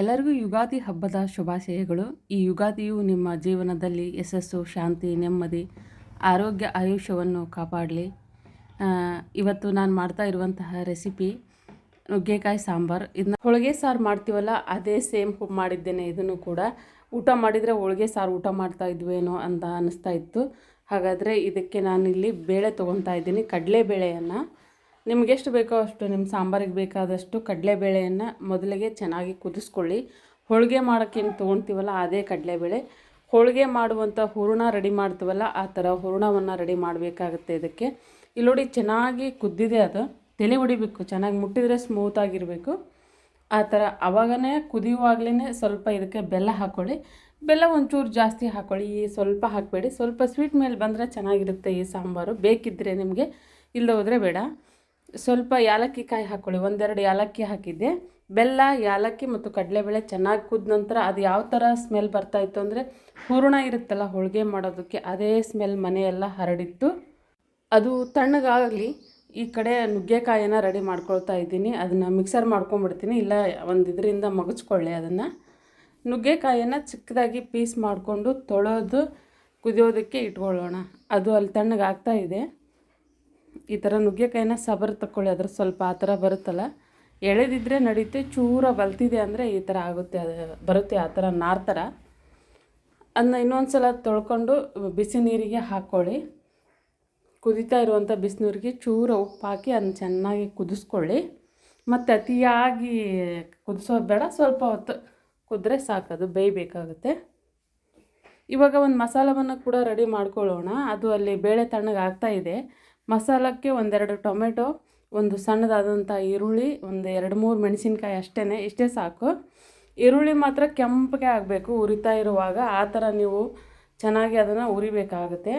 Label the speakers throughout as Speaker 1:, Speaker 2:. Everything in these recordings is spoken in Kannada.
Speaker 1: ಎಲ್ಲರಿಗೂ ಯುಗಾದಿ ಹಬ್ಬದ ಶುಭಾಶಯಗಳು. ಈ ಯುಗಾದಿಯು ನಿಮ್ಮ ಜೀವನದಲ್ಲಿ ಯಶಸ್ಸು, ಶಾಂತಿ, ನೆಮ್ಮದಿ, ಆರೋಗ್ಯ, ಆಯುಷ್ಯವನ್ನು ಕಾಪಾಡಲಿ. ಇವತ್ತು ನಾನು ಮಾಡ್ತಾ ಇರುವಂತಹ ರೆಸಿಪಿ ನುಗ್ಗೆಕಾಯಿ ಸಾಂಬಾರು. ಇದನ್ನ ಹೋಳಿಗೆ ಸಾರು ಮಾಡ್ತೀವಲ್ಲ, ಅದೇ ಸೇಮ್ ಮಾಡಿದ್ದೇನೆ. ಇದನ್ನು ಕೂಡ ಊಟ ಮಾಡಿದರೆ ಹೋಳಿಗೆ ಸಾರು ಊಟ ಮಾಡ್ತಾ ಇದ್ವೇನೋ ಅಂತ ಅನ್ನಿಸ್ತಾ ಇತ್ತು. ಹಾಗಾದರೆ ಇದಕ್ಕೆ ನಾನಿಲ್ಲಿ ಬೇಳೆ ತೊಗೊತಾ ಇದ್ದೀನಿ. ಕಡಲೆಬೇಳೆಯನ್ನು. ನಿಮ್ಗೆ ಎಷ್ಟು ಬೇಕೋ ಅಷ್ಟು ನಿಮ್ಮ ಸಾಂಬಾರಿಗೆ ಬೇಕಾದಷ್ಟು ಕಡಲೆಬೇಳೆಯನ್ನು ಮೊದಲಿಗೆ ಚೆನ್ನಾಗಿ ಕುದಿಸ್ಕೊಳ್ಳಿ. ಹೋಳಿಗೆ ಮಾಡೋಕ್ಕೇನು ತೊಗೊಳ್ತೀವಲ್ಲ ಅದೇ ಕಡಲೆಬೇಳೆ. ಹೋಳಿಗೆ ಮಾಡುವಂಥ ಹೂರಣ ರೆಡಿ ಮಾಡ್ತೀವಲ್ಲ ಆ ಥರ ಹೂರಣವನ್ನು ರೆಡಿ ಮಾಡಬೇಕಾಗುತ್ತೆ ಇದಕ್ಕೆ. ಇಲ್ಲಿ ನೋಡಿ ಚೆನ್ನಾಗಿ ಕುದ್ದಿದೆ ಅದು. ತಲೆ ಹೊಡಿಬೇಕು, ಚೆನ್ನಾಗಿ ಮುಟ್ಟಿದರೆ ಸ್ಮೂತಾಗಿರಬೇಕು ಆ ಥರ ಆವಾಗಲೇ ಕುದಿಯುವಾಗಲೇ ಸ್ವಲ್ಪ ಇದಕ್ಕೆ ಬೆಲ್ಲ ಹಾಕ್ಕೊಳ್ಳಿ ಬೆಲ್ಲ ಒಂಚೂರು ಜಾಸ್ತಿ ಹಾಕ್ಕೊಳ್ಳಿ ಸ್ವಲ್ಪ ಹಾಕಬೇಡಿ. ಸ್ವಲ್ಪ ಸ್ವೀಟ್ ಮೇಲೆ ಬಂದರೆ ಚೆನ್ನಾಗಿರುತ್ತೆ ಈ ಸಾಂಬಾರು. ಬೇಕಿದ್ದರೆ ನಿಮಗೆ ಇಲ್ಲದೆ ಹೋದರೆ ಬೇಡ. ಸ್ವಲ್ಪ ಯಾಲಕ್ಕಿ ಕಾಯಿ ಹಾಕ್ಕೊಳ್ಳಿ ಒಂದೆರಡು ಯಾಲಕ್ಕಿ ಹಾಕಿದ್ದೆ. ಬೆಲ್ಲ, ಯಾಲಕ್ಕಿ ಮತ್ತು ಕಡಲೆಬೇಳೆ ಚೆನ್ನಾಗಿ ಕುದ ನಂತರ ಅದು ಯಾವ ಥರ ಸ್ಮೆಲ್ ಬರ್ತಾಯಿತ್ತು ಅಂದರೆ ಹೂರಣ ಇರುತ್ತಲ್ಲ ಹೋಳಿಗೆ ಮಾಡೋದಕ್ಕೆ ಅದೇ ಸ್ಮೆಲ್ ಮನೆಯೆಲ್ಲ ಹರಡಿತ್ತು. ಅದು ತಣ್ಣಗಾಗಲಿ ಈ ಕಡೆ ನುಗ್ಗೆಕಾಯನ್ನು ರೆಡಿ ಮಾಡ್ಕೊಳ್ತಾ ಇದ್ದೀನಿ. ಅದನ್ನು ಮಿಕ್ಸರ್ ಮಾಡ್ಕೊಂಬಿಡ್ತೀನಿ ಇಲ್ಲ ಒಂದು ಇದರಿಂದ ಮಗಚ್ಕೊಳ್ಳಿ ಅದನ್ನು. ನುಗ್ಗೆಕಾಯನ್ನು ಚಿಕ್ಕದಾಗಿ ಪೀಸ್ ಮಾಡಿಕೊಂಡು ತೊಳೆದು ಕುದಿಯೋದಕ್ಕೆ ಇಟ್ಕೊಳ್ಳೋಣ. ಅದು ಅಲ್ಲಿ ತಣ್ಣಗಾಗ್ತಾ ಇದೆ. ಈ ಥರ ನುಗ್ಗೆಕಾಯಿನ ಸಬರ್ ತಗೊಳ್ಳಿ ಅದ್ರ ಸ್ವಲ್ಪ ಆ ಥರ ಬರುತ್ತಲ್ಲ. ಎಳೆದಿದ್ರೆ ನಡೀತೆ, ಚೂರ ಬಲ್ತಿದೆ ಅಂದರೆ ಈ ಥರ ಆಗುತ್ತೆ, ಅದು ಬರುತ್ತೆ, ಆ ಥರ ನಾರ್ ಥರ ಅದನ್ನ ಇನ್ನೊಂದು ಸಲ ತೊಳ್ಕೊಂಡು ಬಿಸಿ ನೀರಿಗೆ ಹಾಕ್ಕೊಳ್ಳಿ. ಕುದೀತಾ ಇರುವಂಥ ಬಿಸಿನೀರಿಗೆ ಚೂರ ಉಪ್ಪು ಹಾಕಿ ಅದನ್ನ ಚೆನ್ನಾಗಿ ಕುದಿಸ್ಕೊಳ್ಳಿ. ಮತ್ತು ಅತಿಯಾಗಿ ಕುದಿಸೋದು ಬೇಡ, ಸ್ವಲ್ಪ ಹೊತ್ತು ಕುದ್ರೆ ಸಾಕದು ಬೇಯಬೇಕಾಗುತ್ತೆ. ಇವಾಗ ಒಂದು ಮಸಾಲವನ್ನು ಕೂಡ ರೆಡಿ ಮಾಡ್ಕೊಳ್ಳೋಣ. ಅದು ಅಲ್ಲಿ ಬೇಳೆ ತಣ್ಣಗೆ ಆಗ್ತಾ ಇದೆ. ಮಸಾಲಕ್ಕೆ ಒಂದೆರಡು ಟೊಮೆಟೊ, ಒಂದು ಸಣ್ಣದಾದಂಥ ಈರುಳ್ಳಿ, ಒಂದು ಎರಡು ಮೂರು ಮೆಣಸಿನ್ಕಾಯಿ ಅಷ್ಟೇ ಇಷ್ಟೇ ಸಾಕು. ಈರುಳ್ಳಿ ಮಾತ್ರ ಕೆಂಪಗೆ ಆಗಬೇಕು ಉರಿತಾ ಇರುವಾಗ. ಆ ಥರ ನೀವು ಚೆನ್ನಾಗಿ ಅದನ್ನು ಉರಿಬೇಕಾಗುತ್ತೆ.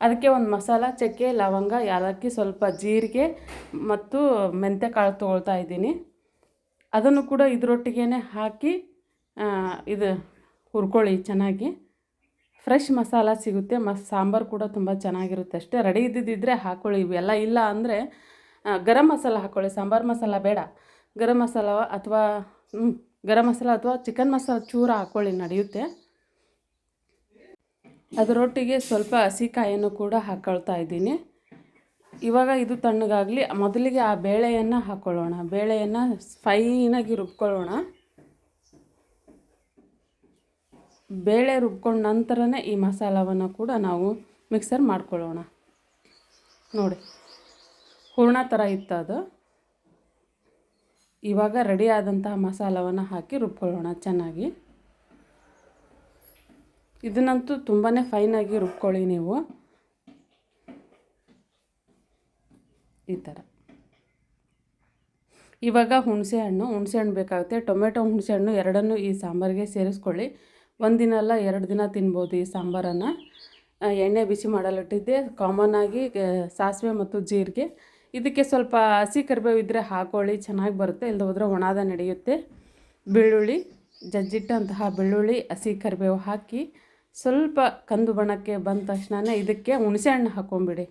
Speaker 1: ಅದಕ್ಕೆ ಒಂದು ಮಸಾಲ, ಚಕ್ಕೆ, ಲವಂಗ, ಯಾಲಕ್ಕಿ ಸ್ವಲ್ಪ ಜೀರಿಗೆ ಮತ್ತು ಮೆಂತ್ಯ ಕಾಳು ತೊಗೊಳ್ತಾ ಇದ್ದೀನಿ. ಅದನ್ನು ಕೂಡ ಇದರೊಟ್ಟಿಗೆ ಹಾಕಿ ಇದು ಹುರ್ಕೊಳ್ಳಿ ಚೆನ್ನಾಗಿ. ಫ್ರೆಶ್ ಮಸಾಲ ಸಿಗುತ್ತೆ, ಮಸ್, ಸಾಂಬಾರು ಕೂಡ ತುಂಬ ಚೆನ್ನಾಗಿರುತ್ತೆ ಅಷ್ಟೇ. ರೆಡಿ ಇದ್ದಿದ್ದಿದ್ರೆ ಹಾಕ್ಕೊಳ್ಳಿ ಇವೆಲ್ಲ ಇಲ್ಲ ಅಂದರೆ ಗರಂ ಮಸಾಲ ಹಾಕ್ಕೊಳ್ಳಿ ಸಾಂಬಾರು ಮಸಾಲ ಬೇಡ. ಗರಂ ಮಸಾಲ ಅಥವಾ ಗರಂ ಮಸಾಲ ಅಥವಾ ಚಿಕನ್ ಮಸಾಲ ಚೂರ ಹಾಕ್ಕೊಳ್ಳಿ ನಡೆಯುತ್ತೆ. ಅದರೊಟ್ಟಿಗೆ ಸ್ವಲ್ಪ ಹಸಿಕಾಯನ್ನು ಕೂಡ ಹಾಕ್ಕೊಳ್ತಾ ಇದ್ದೀನಿ. ಇವಾಗ ಇದು ತಣ್ಣಗಾಗಲಿ, ಮೊದಲಿಗೆ ಆ ಬೇಳೆಯನ್ನು ಹಾಕ್ಕೊಳ್ಳೋಣ ಬೇಳೆಯನ್ನು ಫೈನಾಗಿ ರುಬ್ಕೊಳ್ಳೋಣ. ಬೇಳೆ ರುಬ್ಕೊಂಡ ನಂತರನೇ ಈ ಮಸಾಲವನ್ನು ಕೂಡ ನಾವು ಮಿಕ್ಸರ್ ಮಾಡ್ಕೊಳ್ಳೋಣ. ನೋಡಿ, ಹೂರ್ಣ ಥರ ಇತ್ತು ಅದು. ಇವಾಗ ರೆಡಿ ಆದಂತಹ ಮಸಾಲವನ್ನು ಹಾಕಿ ರುಬ್ಕೊಳ್ಳೋಣ ಚೆನ್ನಾಗಿ. ಇದನ್ನಂತೂ ತುಂಬಾ ಫೈನಾಗಿ ರುಬ್ಕೊಳ್ಳಿ ನೀವು. ಈ ಥರ ಇವಾಗ ಹುಣಸೆ ಹಣ್ಣು ಹುಣಸೆ ಹಣ್ಣು ಬೇಕಾಗುತ್ತೆ. ಟೊಮೆಟೊ ಹುಣಸೆ ಹಣ್ಣು ಎರಡನ್ನೂ ಈ ಸಾಂಬಾರಿಗೆ ಸೇರಿಸ್ಕೊಳ್ಳಿ. ಒಂದು ದಿನ ಅಲ್ಲ, ಎರಡು ದಿನ ತಿನ್ಬೋದು ಈ ಸಾಂಬಾರನ್ನು. ಎಣ್ಣೆ ಬಿಸಿ ಮಾಡಲಿಟ್ಟಿದ್ದೆ. ಕಾಮನ್ ಆಗಿ ಸಾಸಿವೆ ಮತ್ತು ಜೀರಿಗೆ. ಇದಕ್ಕೆ ಸ್ವಲ್ಪ ಹಸಿ ಕರಿಬೇವು ಇದ್ದರೆ ಹಾಕೊಳ್ಳಿ, ಚೆನ್ನಾಗಿ ಬರುತ್ತೆ. ಇಲ್ಲದ ಹೋದರೆ ಒಣದ ನಡೆಯುತ್ತೆ. ಬೆಳ್ಳುಳ್ಳಿ, ಜಜ್ಜಿಟ್ಟಂತಹ ಬೆಳ್ಳುಳ್ಳಿ, ಹಸಿ ಕರಿಬೇವು ಹಾಕಿ ಸ್ವಲ್ಪ ಕಂದು ಬಣ್ಣಕ್ಕೆ ಬಂದ ತಕ್ಷಣ ಇದಕ್ಕೆ ಹುಣಸೆ ಹಣ್ಣು ಹಾಕ್ಕೊಂಬಿಡಿ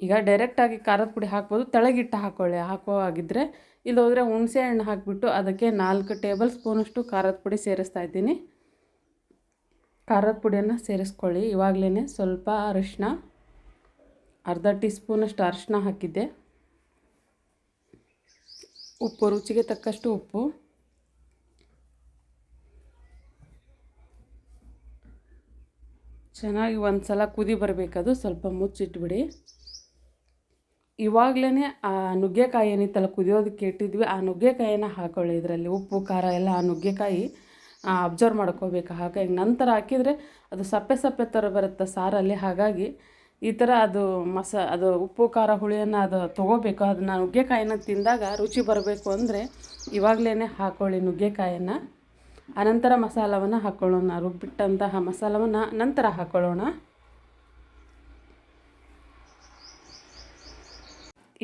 Speaker 1: ಈಗ ಡೈರೆಕ್ಟಾಗಿ ಖಾರದ ಪುಡಿ ಹಾಕ್ಬೋದು. ತೆಳಗಿಟ್ಟು ಹಾಕ್ಕೊಳ್ಳಿ ಹಾಕೋ ಆಗಿದ್ದರೆ ಇಲ್ಲೋದ್ರೆ ಹುಣಸೆ ಹಣ್ಣು ಹಾಕಿಬಿಟ್ಟು ಅದಕ್ಕೆ ನಾಲ್ಕು ಟೇಬಲ್ ಸ್ಪೂನಷ್ಟು ಖಾರದ ಪುಡಿ ಸೇರಿಸ್ತಾ ಇದ್ದೀನಿ. ಖಾರದ ಪುಡಿಯನ್ನು ಸೇರಿಸ್ಕೊಳ್ಳಿ. ಇವಾಗಲೇ ಸ್ವಲ್ಪ ಅರಿಶಿನ ಅರ್ಧ ಟೀ ಸ್ಪೂನಷ್ಟು ಅರಿಶಿನ ಹಾಕಿದ್ದೆ. ಉಪ್ಪು, ರುಚಿಗೆ ತಕ್ಕಷ್ಟು ಉಪ್ಪು. ಚೆನ್ನಾಗಿ ಒಂದು ಸಲ ಕುದಿ ಬರಬೇಕದು, ಸ್ವಲ್ಪ ಮುಚ್ಚಿಟ್ಬಿಡಿ. ಇವಾಗಲೇ ಆ ನುಗ್ಗೆಕಾಯಿ ಏನಿತ್ತಲ್ಲ, ಕುದಿಯೋದಕ್ಕೆ ಇಟ್ಟಿದ್ವಿ. ಆ ನುಗ್ಗೆಕಾಯಿನ ಹಾಕೊಳ್ಳಿ ಇದರಲ್ಲಿ. ಉಪ್ಪು, ಖಾರ ಎಲ್ಲ ಆ ನುಗ್ಗೆಕಾಯಿ. ಅಬ್ಸರ್ವ್ ಮಾಡ್ಕೋಬೇಕು ಹಾಗಾಗಿ ನಂತರ ಹಾಕಿದರೆ ಅದು ಸಪ್ಪೆ ಸಪ್ಪೆ ಥರ ಬರುತ್ತೆ ಸಾರಲ್ಲಿ. ಹಾಗಾಗಿ ಈ ಥರ ಅದು ಮಸ, ಅದು ಉಪ್ಪು, ಖಾರ, ಹುಳಿಯನ್ನು ಅದು ತೊಗೋಬೇಕು. ಅದನ್ನು ನುಗ್ಗೆಕಾಯಿನ ತಿಂದಾಗ ರುಚಿ ಬರಬೇಕು ಅಂದರೆ ಇವಾಗಲೇ ಹಾಕ್ಕೊಳ್ಳಿ ನುಗ್ಗೆಕಾಯನ್ನು ಅನಂತರ ಮಸಾಲವನ್ನು ಹಾಕ್ಕೊಳ್ಳೋಣ ರುಬ್ಬಿಟ್ಟಂತಹ ಮಸಾಲವನ್ನು ನಂತರ ಹಾಕ್ಕೊಳ್ಳೋಣ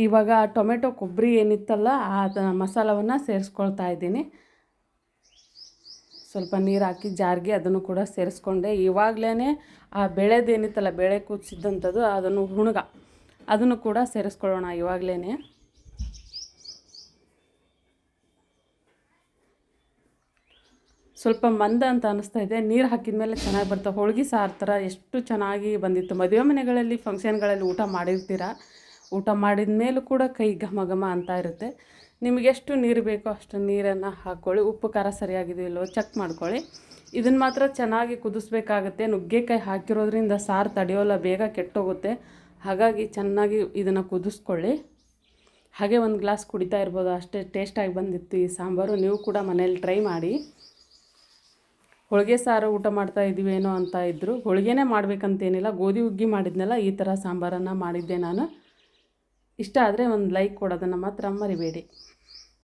Speaker 1: ಇವಾಗ ಟೊಮೆಟೊ, ಕೊಬ್ಬರಿ ಏನಿತ್ತಲ್ಲ, ಆ ಮಸಾಲವನ್ನು ಸೇರಿಸ್ಕೊಳ್ತಾ ಇದ್ದೀನಿ. ಸ್ವಲ್ಪ ನೀರು ಹಾಕಿ ಜಾರಿಗೆ ಅದನ್ನು ಕೂಡ ಸೇರಿಸ್ಕೊಂಡೆ. ಇವಾಗಲೇ ಆ ಬೆಳೆದೇನಿತ್ತಲ್ಲ ಬೆಳೆ ಕೂದಿಸಿದ್ದಂಥದ್ದು ಅದನ್ನು ಹುಣಗ, ಅದನ್ನು ಕೂಡ ಸೇರಿಸ್ಕೊಳ್ಳೋಣ ಇವಾಗಲೇ ಸ್ವಲ್ಪ ಮಂದ ಅಂತ ಅನಿಸ್ತಾ ಇದೆ. ನೀರು ಹಾಕಿದ ಮೇಲೆ ಚೆನ್ನಾಗಿ ಬರ್ತವೆ ಹೋಳಿಗೆ ಸಾರು ಥರ ಎಷ್ಟು ಚೆನ್ನಾಗಿ ಬಂದಿತ್ತು. ಮದುವೆ ಮನೆಗಳಲ್ಲಿ ಫಂಕ್ಷನ್ಗಳಲ್ಲಿ ಊಟ ಮಾಡಿರ್ತೀರ? ಊಟ ಮಾಡಿದ ಮೇಲೂ ಕೂಡ ಕೈ ಘಮ ಘಮ ಅಂತ ಇರುತ್ತೆ. ನಿಮಗೆ ಎಷ್ಟು ನೀರು ಬೇಕೋ ಅಷ್ಟು ನೀರನ್ನು ಹಾಕ್ಕೊಳ್ಳಿ. ಉಪ್ಪು, ಖಾರ ಸರಿಯಾಗಿದೆಯೋ ಇಲ್ವೋ ಚೆಕ್ ಮಾಡ್ಕೊಳ್ಳಿ. ಇದನ್ನು ಮಾತ್ರ ಚೆನ್ನಾಗಿ ಕುದಿಸ್ಬೇಕಾಗುತ್ತೆ. ನುಗ್ಗೆಕಾಯಿ ಹಾಕಿರೋದ್ರಿಂದ ಸಾರು ತಡೆಯೋಲ್ಲ, ಬೇಗ ಕೆಟ್ಟೋಗುತ್ತೆ. ಹಾಗಾಗಿ ಚೆನ್ನಾಗಿ ಇದನ್ನು ಕುದಿಸ್ಕೊಳ್ಳಿ. ಹಾಗೆ ಒಂದು ಗ್ಲಾಸ್ ಕುಡಿತಾ ಇರ್ಬೋದು. ಅಷ್ಟೇ ಟೇಸ್ಟಾಗಿ ಬಂದಿತ್ತು ಈ ಸಾಂಬಾರು. ನೀವು ಕೂಡ ಮನೇಲಿ ಟ್ರೈ ಮಾಡಿ. ಹೋಳಿಗೆ ಸಾರು ಊಟ ಮಾಡ್ತಾ ಇದ್ದೀವೇನೋ ಅಂತ ಇದ್ದರು ಹೋಳಿಗೆನೇ ಮಾಡಬೇಕಂತೇನಿಲ್ಲ. ಗೋಧಿ ಹುಗ್ಗಿ ಮಾಡಿದ್ನಲ್ಲ, ಈ ಥರ ಸಾಂಬಾರನ್ನು ಮಾಡಿದ್ದೆ ನಾನು. ಇಷ್ಟ ಆದರೆ ಒಂದು ಲೈಕ್ ಕೊಡೋದನ್ನು ಮಾತ್ರ ಮರಿಬೇಡಿ.